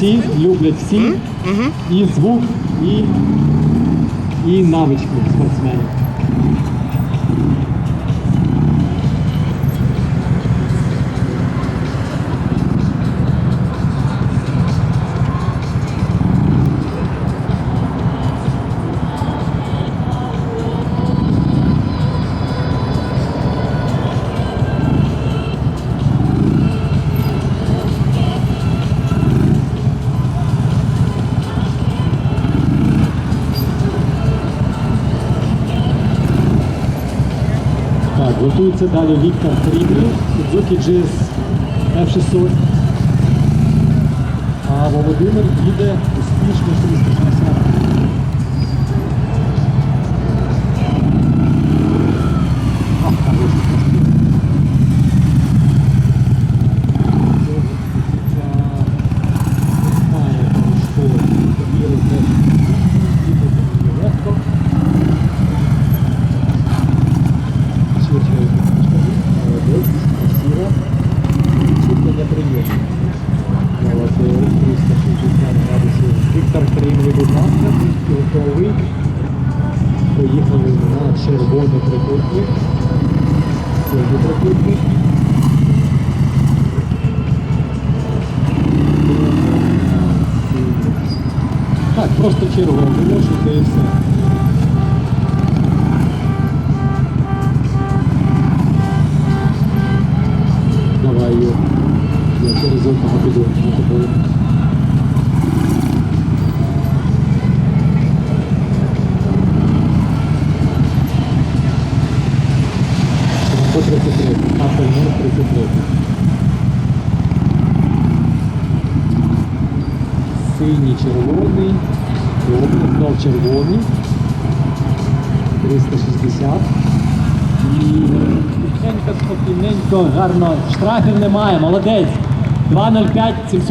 всі, люблять всі. І звук, і, і навички спортсменів. Готується далі Віктор Крімлів, Suzuki GS F600. А Володимир їде успішно готовий. Поїхали на червоний трикутник. Синій трикутник. Так, просто червоний можете і все. Давай. Я через окно піду на тобою. По 33. Апель 33. Синій, червоний. Добре, знов червоний. 360. І тихенько, спокійненько, гарно. Штрафів немає, молодець. 2.05 700.